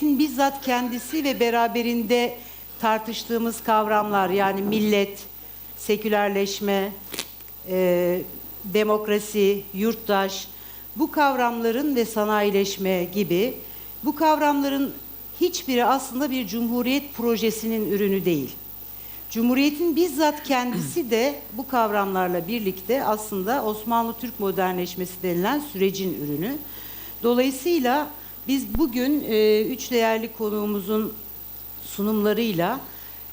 Cumhuriyet'in bizzat kendisi ve beraberinde tartıştığımız kavramlar yani millet, sekülerleşme, e, demokrasi, yurttaş, bu kavramların ve sanayileşme gibi bu kavramların hiçbiri aslında bir cumhuriyet projesinin ürünü değil. Cumhuriyetin bizzat kendisi de bu kavramlarla birlikte aslında Osmanlı Türk modernleşmesi denilen sürecin ürünü. Dolayısıyla biz bugün e, üç değerli konuğumuzun sunumlarıyla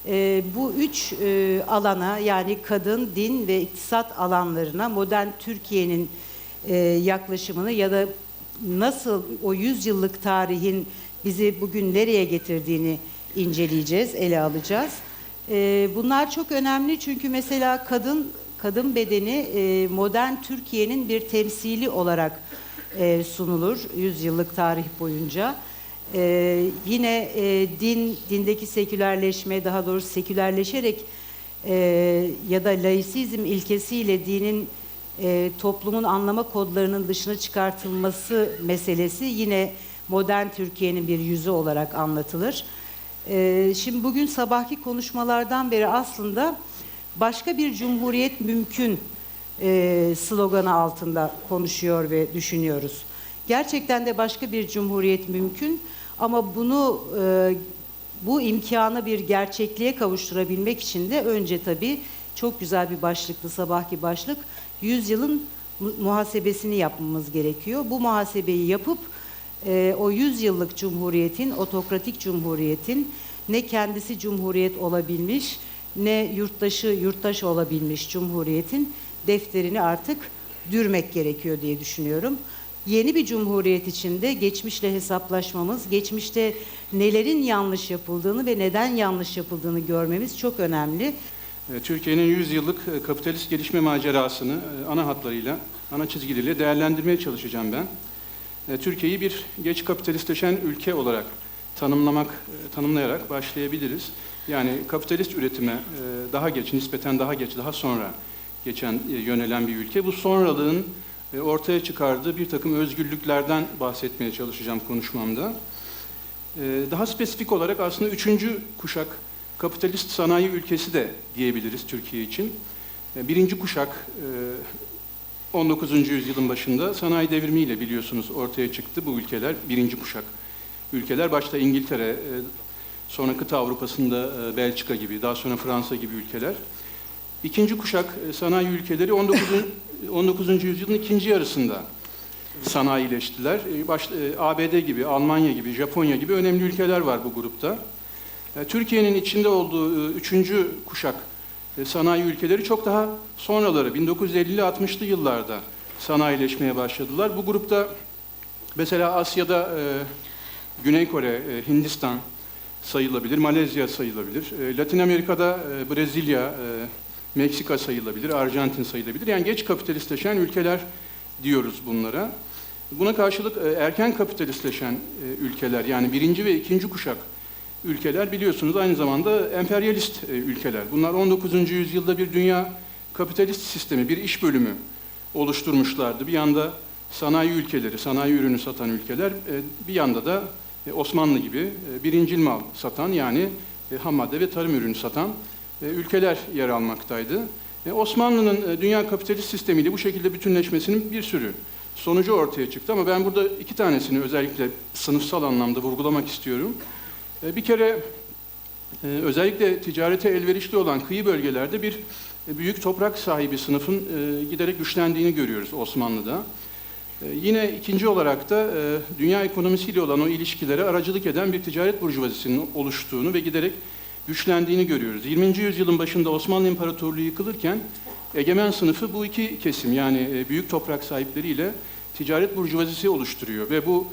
e, bu üç e, alana yani kadın, din ve iktisat alanlarına modern Türkiye'nin e, yaklaşımını ya da nasıl o yüzyıllık tarihin bizi bugün nereye getirdiğini inceleyeceğiz, ele alacağız. E, bunlar çok önemli çünkü mesela kadın kadın bedeni e, modern Türkiye'nin bir temsili olarak e, sunulur yüzyıllık tarih boyunca. Ee, yine e, din, dindeki sekülerleşme, daha doğrusu sekülerleşerek e, ya da laisizm ilkesiyle dinin e, toplumun anlama kodlarının dışına çıkartılması meselesi yine modern Türkiye'nin bir yüzü olarak anlatılır. E, şimdi bugün sabahki konuşmalardan beri aslında başka bir cumhuriyet mümkün e, sloganı altında konuşuyor ve düşünüyoruz. Gerçekten de başka bir cumhuriyet mümkün ama bunu e, bu imkanı bir gerçekliğe kavuşturabilmek için de önce tabii çok güzel bir başlıktı sabahki başlık. Yüzyılın mu- muhasebesini yapmamız gerekiyor. Bu muhasebeyi yapıp e, o yüzyıllık cumhuriyetin, otokratik cumhuriyetin ne kendisi cumhuriyet olabilmiş ne yurttaşı yurttaş olabilmiş cumhuriyetin defterini artık dürmek gerekiyor diye düşünüyorum. Yeni bir cumhuriyet içinde geçmişle hesaplaşmamız, geçmişte nelerin yanlış yapıldığını ve neden yanlış yapıldığını görmemiz çok önemli. E, Türkiye'nin 100 yıllık e, kapitalist gelişme macerasını e, ana hatlarıyla, ana çizgileriyle değerlendirmeye çalışacağım ben. Türkiye'yi bir geç kapitalistleşen ülke olarak tanımlamak, tanımlayarak başlayabiliriz. Yani kapitalist üretime daha geç, nispeten daha geç, daha sonra geçen e, yönelen bir ülke. Bu sonralığın e, ortaya çıkardığı bir takım özgürlüklerden bahsetmeye çalışacağım konuşmamda. Ee, Daha spesifik olarak aslında üçüncü kuşak kapitalist sanayi ülkesi de diyebiliriz Türkiye için. Birinci kuşak e, 19. yüzyılın başında sanayi devrimiyle biliyorsunuz ortaya çıktı bu ülkeler. Birinci kuşak ülkeler başta İngiltere, e, sonra kıta Avrupa'sında e, Belçika gibi, daha sonra Fransa gibi ülkeler. İkinci kuşak e, sanayi ülkeleri 19. 19. yüzyılın ikinci yarısında sanayileştiler. E, Baş, e, ABD gibi, Almanya gibi, Japonya gibi önemli ülkeler var bu grupta. Türkiye'nin içinde olduğu üçüncü kuşak sanayi ülkeleri çok daha sonraları 1950'li 60'lı yıllarda sanayileşmeye başladılar. Bu grupta mesela Asya'da Güney Kore, Hindistan sayılabilir, Malezya sayılabilir. Latin Amerika'da Brezilya, Meksika sayılabilir, Arjantin sayılabilir. Yani geç kapitalistleşen ülkeler diyoruz bunlara. Buna karşılık e, erken kapitalistleşen e, ülkeler yani birinci ve ikinci kuşak ülkeler biliyorsunuz aynı zamanda emperyalist e, ülkeler. Bunlar 19. yüzyılda bir dünya kapitalist sistemi, bir iş bölümü oluşturmuşlardı. Bir yanda sanayi ülkeleri, sanayi ürünü satan ülkeler, bir yanda da Osmanlı gibi birincil mal satan yani ham madde ve tarım ürünü satan ülkeler yer almaktaydı. E, Osmanlı'nın e, dünya kapitalist sistemiyle bu şekilde bütünleşmesinin bir sürü sonucu ortaya çıktı ama ben burada iki tanesini özellikle sınıfsal anlamda vurgulamak istiyorum. E, Bir kere e, özellikle ticarete elverişli olan kıyı bölgelerde bir e, büyük toprak sahibi sınıfın e, giderek güçlendiğini görüyoruz Osmanlı'da. E, Yine ikinci olarak da e, dünya ekonomisiyle olan o ilişkilere aracılık eden bir ticaret burjuvazisinin oluştuğunu ve giderek güçlendiğini görüyoruz. 20. yüzyılın başında Osmanlı İmparatorluğu yıkılırken egemen sınıfı bu iki kesim yani e, büyük toprak sahipleriyle ticaret burjuvazisi oluşturuyor ve bu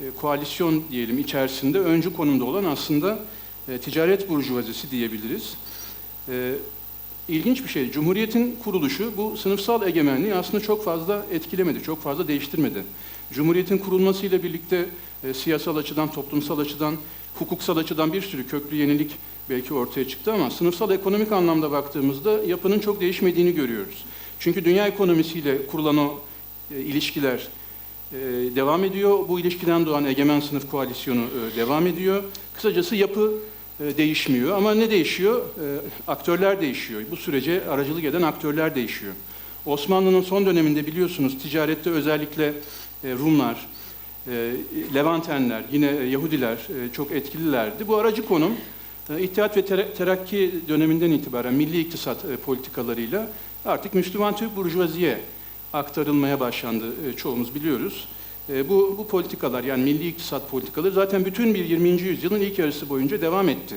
e, koalisyon diyelim içerisinde öncü konumda olan aslında e, ticaret burjuvazisi diyebiliriz. İlginç bir şey, Cumhuriyet'in kuruluşu bu sınıfsal egemenliği aslında çok fazla etkilemedi, çok fazla değiştirmedi. Cumhuriyet'in kurulmasıyla birlikte e, siyasal açıdan, toplumsal açıdan, hukuksal açıdan bir sürü köklü yenilik belki ortaya çıktı ama sınıfsal ekonomik anlamda baktığımızda yapının çok değişmediğini görüyoruz. Çünkü dünya ekonomisiyle kurulan o e, ilişkiler e, devam ediyor. Bu ilişkiden doğan egemen sınıf koalisyonu e, devam ediyor. Kısacası yapı e, değişmiyor ama ne değişiyor? E, aktörler değişiyor. Bu sürece aracılık eden aktörler değişiyor. Osmanlı'nın son döneminde biliyorsunuz ticarette özellikle e, Rumlar, Levantenler, yine Yahudiler e, çok etkililerdi. Bu aracı konum e, İttihat ve Ter- Terakki döneminden itibaren milli iktisat e, politikalarıyla artık Müslüman Türk burjuvaziye aktarılmaya başlandı e, çoğumuz biliyoruz. E, Bu, bu politikalar yani milli iktisat politikaları zaten bütün bir 20. yüzyılın ilk yarısı boyunca devam etti.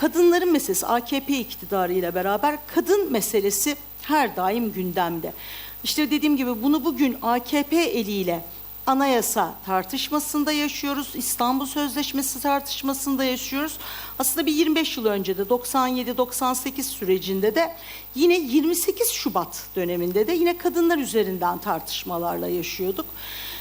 Kadınların meselesi AKP iktidarıyla beraber kadın meselesi her daim gündemde. İşte dediğim gibi bunu bugün AKP eliyle anayasa tartışmasında yaşıyoruz. İstanbul Sözleşmesi tartışmasında yaşıyoruz. Aslında bir 25 yıl önce de 97-98 sürecinde de yine 28 Şubat döneminde de yine kadınlar üzerinden tartışmalarla yaşıyorduk.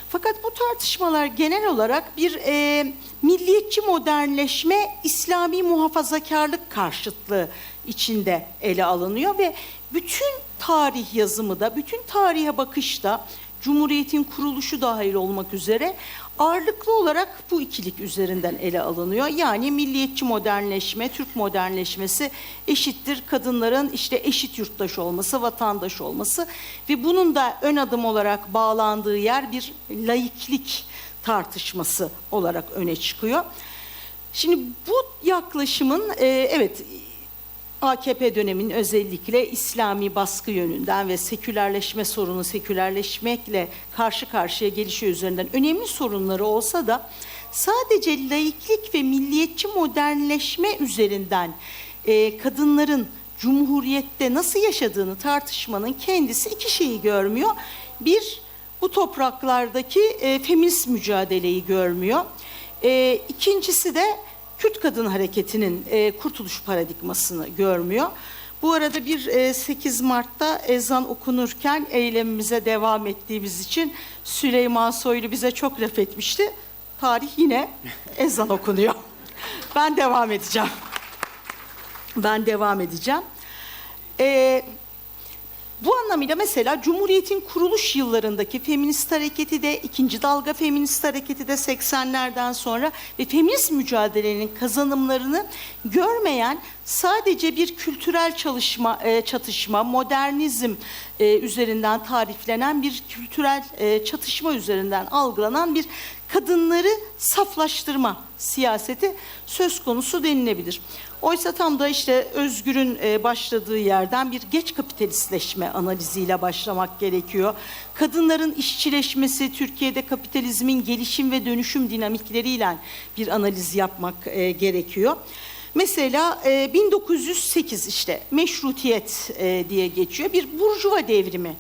Fakat bu tartışmalar genel olarak bir e, milliyetçi modernleşme, İslami muhafazakarlık karşıtlığı içinde ele alınıyor ve bütün tarih yazımı da, bütün tarihe bakışta Cumhuriyet'in kuruluşu dahil olmak üzere ağırlıklı olarak bu ikilik üzerinden ele alınıyor. Yani milliyetçi modernleşme, Türk modernleşmesi eşittir kadınların işte eşit yurttaş olması, vatandaş olması ve bunun da ön adım olarak bağlandığı yer bir laiklik tartışması olarak öne çıkıyor. Şimdi bu yaklaşımın e, evet AKP döneminin özellikle İslami baskı yönünden ve sekülerleşme sorunu sekülerleşmekle karşı karşıya gelişi üzerinden önemli sorunları olsa da sadece laiklik ve milliyetçi modernleşme üzerinden e, kadınların cumhuriyette nasıl yaşadığını tartışmanın kendisi iki şeyi görmüyor. Bir, bu topraklardaki e, feminist mücadeleyi görmüyor. E, ikincisi de Kürt kadın hareketinin e, kurtuluş paradigmasını görmüyor. Bu arada bir e, 8 Mart'ta ezan okunurken eylemimize devam ettiğimiz için Süleyman Soylu bize çok laf etmişti. Tarih yine ezan okunuyor. Ben devam edeceğim. Ben devam edeceğim. Ee, bu anlamıyla mesela Cumhuriyet'in kuruluş yıllarındaki feminist hareketi de, ikinci dalga feminist hareketi de 80'lerden sonra ve feminist mücadelenin kazanımlarını görmeyen sadece bir kültürel çalışma, e, çatışma, modernizm e, üzerinden tariflenen bir kültürel e, çatışma üzerinden algılanan bir kadınları saflaştırma siyaseti söz konusu denilebilir. Oysa tam da işte Özgür'ün e, başladığı yerden bir geç kapitalistleşme analiziyle başlamak gerekiyor. Kadınların işçileşmesi, Türkiye'de kapitalizmin gelişim ve dönüşüm dinamikleriyle bir analiz yapmak e, gerekiyor. Mesela e, 1908 işte meşrutiyet e, diye geçiyor bir burjuva devrimi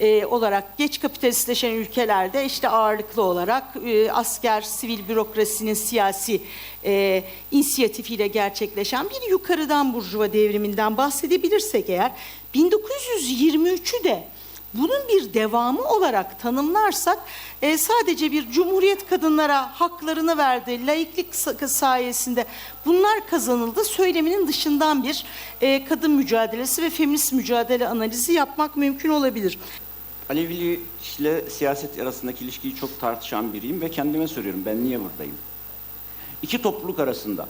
e, olarak geç kapitalistleşen ülkelerde işte ağırlıklı olarak e, asker, sivil bürokrasinin siyasi e, inisiyatifiyle gerçekleşen bir yukarıdan burjuva devriminden bahsedebilirsek eğer 1923'ü de bunun bir devamı olarak tanımlarsak e, sadece bir cumhuriyet kadınlara haklarını verdi, laiklik sa- sayesinde bunlar kazanıldı söyleminin dışından bir e, kadın mücadelesi ve feminist mücadele analizi yapmak mümkün olabilir. Alevili ile siyaset arasındaki ilişkiyi çok tartışan biriyim ve kendime soruyorum ben niye buradayım? İki topluluk arasında,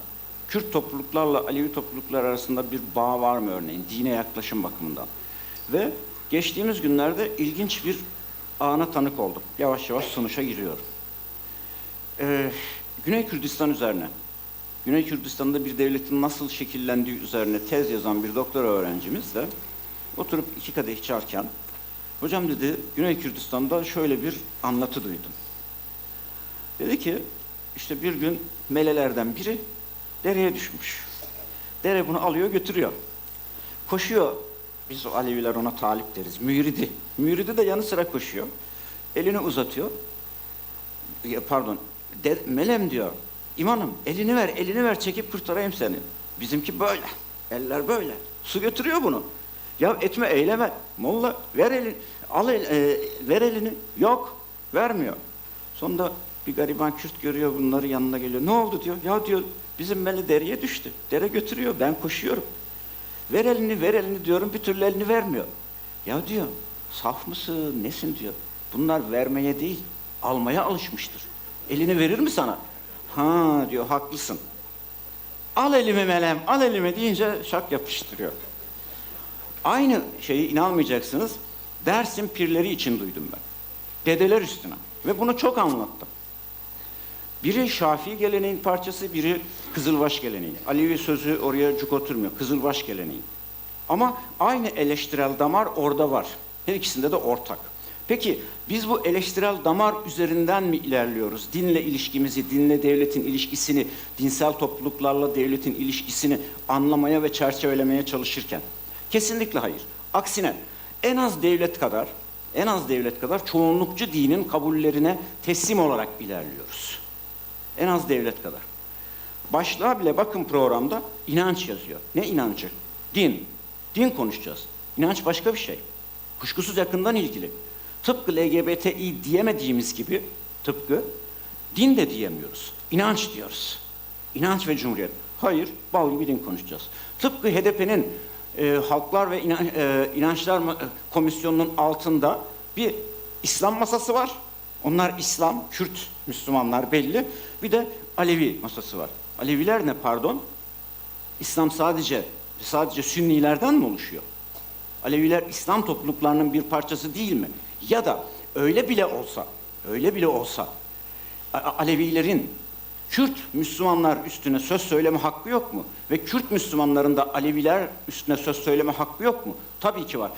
Kürt topluluklarla Alevi topluluklar arasında bir bağ var mı örneğin dine yaklaşım bakımından? Ve geçtiğimiz günlerde ilginç bir ana tanık oldum. Yavaş yavaş sonuça giriyorum. Ee, Güney Kürdistan üzerine, Güney Kürdistan'da bir devletin nasıl şekillendiği üzerine tez yazan bir doktora öğrencimiz de oturup iki kadeh içerken Hocam dedi Güney Kürdistan'da şöyle bir anlatı duydum. Dedi ki işte bir gün melelerden biri dereye düşmüş. Dere bunu alıyor götürüyor. Koşuyor. Biz o Aleviler ona talip deriz. Müridi. Müridi de yanı sıra koşuyor. Elini uzatıyor. Pardon. De, melem diyor. İmanım elini ver, elini ver çekip kurtarayım seni. Bizimki böyle. Eller böyle. Su götürüyor bunu. Ya etme eyleme. Molla ver elini. Al el, e, ver elini. Yok. Vermiyor. Sonunda bir gariban Kürt görüyor bunları yanına geliyor. Ne oldu diyor. Ya diyor bizim mele dereye düştü. Dere götürüyor. Ben koşuyorum. Ver elini ver elini diyorum. Bir türlü elini vermiyor. Ya diyor saf mısın nesin diyor. Bunlar vermeye değil Almaya alışmıştır. Elini verir mi sana? Ha diyor haklısın. Al elimi melem, al elimi deyince şak yapıştırıyor. Aynı şeyi inanmayacaksınız. Dersim pirleri için duydum ben. Dedeler üstüne. Ve bunu çok anlattım. Biri Şafii geleneğin parçası, biri Kızılbaş geleneği. Alevi sözü oraya cuk oturmuyor. Kızılbaş geleneği. Ama aynı eleştirel damar orada var. Her ikisinde de ortak. Peki biz bu eleştirel damar üzerinden mi ilerliyoruz? Dinle ilişkimizi, dinle devletin ilişkisini, dinsel topluluklarla devletin ilişkisini anlamaya ve çerçevelemeye çalışırken. Kesinlikle hayır. Aksine en az devlet kadar, en az devlet kadar çoğunlukçu dinin kabullerine teslim olarak ilerliyoruz. En az devlet kadar. Başlığa bile bakın programda inanç yazıyor. Ne inancı? Din. Din konuşacağız. İnanç başka bir şey. Kuşkusuz yakından ilgili. Tıpkı LGBTİ diyemediğimiz gibi tıpkı din de diyemiyoruz. İnanç diyoruz. İnanç ve cumhuriyet. Hayır, bal gibi din konuşacağız. Tıpkı HDP'nin e, Halklar ve İnan- e, İnançlar e, Komisyonu'nun altında bir İslam masası var. Onlar İslam, Kürt Müslümanlar belli. Bir de Alevi masası var. Aleviler ne pardon? İslam sadece sadece Sünnilerden mi oluşuyor? Aleviler İslam topluluklarının bir parçası değil mi? Ya da öyle bile olsa, öyle bile olsa Alevilerin Kürt Müslümanlar üstüne söz söyleme hakkı yok mu? Ve Kürt Müslümanların da Aleviler üstüne söz söyleme hakkı yok mu? Tabii ki var.